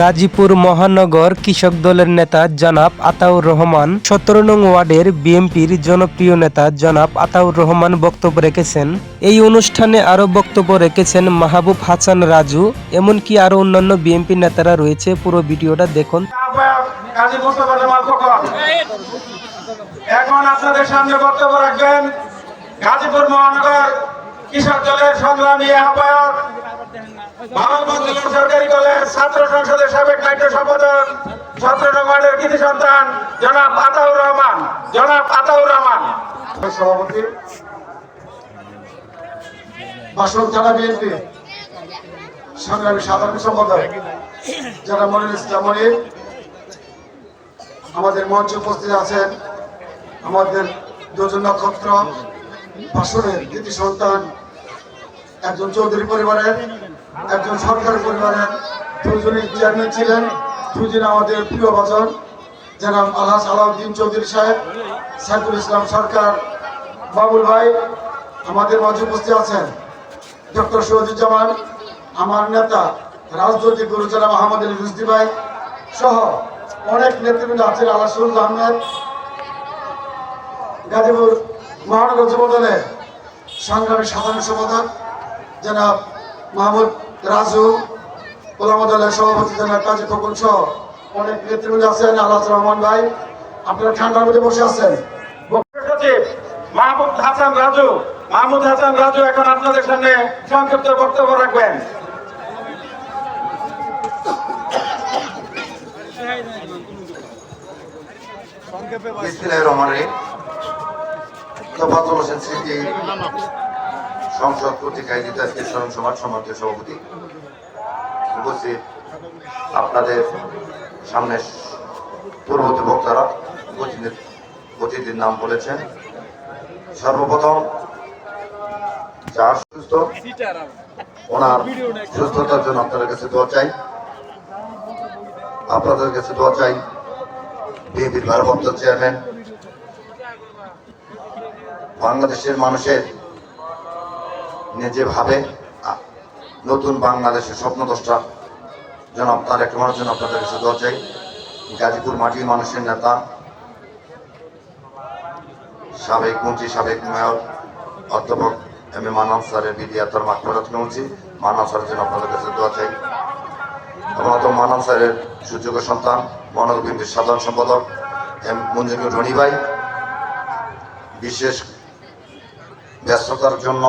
গাজীপুর মহানগর কৃষক দলের নেতা জনাব আতাউর রহমান, সতেরো নং ওয়ার্ডের বিএনপির জনপ্রিয় নেতা জনাব আতাউর রহমান বক্তব্য রেখেছেন। এই অনুষ্ঠানে আরও বক্তব্য রেখেছেন মাহবুব হাসান রাজু, এমনকি আরও অন্যান্য বিএনপি নেতারা রয়েছে। পুরো ভিডিওটা দেখুন। এখন আপনাদের সামনে বক্তব্য রাখবেন গাজীপুর মহানগর কৃষক দলের সংগ্রামী আহ্বায়ক সরকারি কলেজ ছাত্র সংসদের সাবেক সন্তান রহমান রহমান। সভাপতি সংগ্রামী সাধারণ সম্পাদক, যারা মনির আমাদের মঞ্চে উপস্থিত আছেন আমাদের দুজন নক্ষত্র বাসনের কৃতি সন্তান একজন চৌধুরী পরিবারের, একজন সরকারি পরিবারের দুজনই চেয়ারম্যান ছিলেন, দুজন আমাদের প্রিয় বাজন জনাব আলহাজ আলাউদ্দিন চৌধুরী সাহেব, সাইফুল ইসলাম সরকার, বাবুল ভাই, আমাদের মাঝে উপস্থিত আছেন। ডক্টর শহীদুজ্জামান, আমার নেতা, রাজনৈতিক গুরু জনাব আহমদ আলী রুজদি ভাই সহ অনেক নেতৃবৃন্দ আছেন আলাসুল আহমেদ, গাজীপুর মহানগর যুব দলের সংগ্রামী সাধারণ সম্পাদক জনাব মাহমুদ রাজু ওলামা দলের সভাপতি জনাব কাজী খোকন সহ অনেক নেতৃবৃন্দ আছেন আল্লাহ রহমান ভাই। আপনারা ঠান্ডার মধ্যে বসে আছেন। মাহমুদ হাসান রাজু মাহমুদ হাসান রাজু এখন আপনাদের সামনে সংক্ষিপ্ত বক্তব্য রাখবেন। বিসমিল্লাহির রহমানির রহিম তোফাজ্জল হোসেন স্মৃতি সংসদ কর্তৃক আয়োজিত আজকে স্মরণ সমাজ সমাজের সভাপতি উপস্থিত আপনাদের সামনে পূর্ববর্তী বক্তারা অতিথির নাম বলেছেন। সর্বপ্রথম যার সুস্থ, ওনার সুস্থতার জন্য আপনাদের কাছে দোয়া চাই। আপনাদের কাছে দোয়া চাই। বিএনপির ভারপ্রাপ্ত চেয়ারম্যান বাংলাদেশের মানুষের যে ভাবে নতুন বাংলাদেশের স্বপ্নদ্রষ্টা। আপনার একটা মানুষ যেন আপনাদের কাছে দোয়া চাই গাজীপুর মাটির মানুষের নেতা, সাবেক মন্ত্রী, সাবেক মেয়র, অধ্যাপক এম এ মানান স্যারের বিধি আত্মার মাঠ ফেরত নিয়েছি মানান স্যারের জন্য আপনাদের কাছে দোয়া চাই আমরা তো মানান স্যারের সুযোগ্য সন্তান মহানগর বিএনপির সাধারণ সম্পাদক এম মঞ্জুর রনি ভাই। বিশেষ ব্যস্ততার জন্য।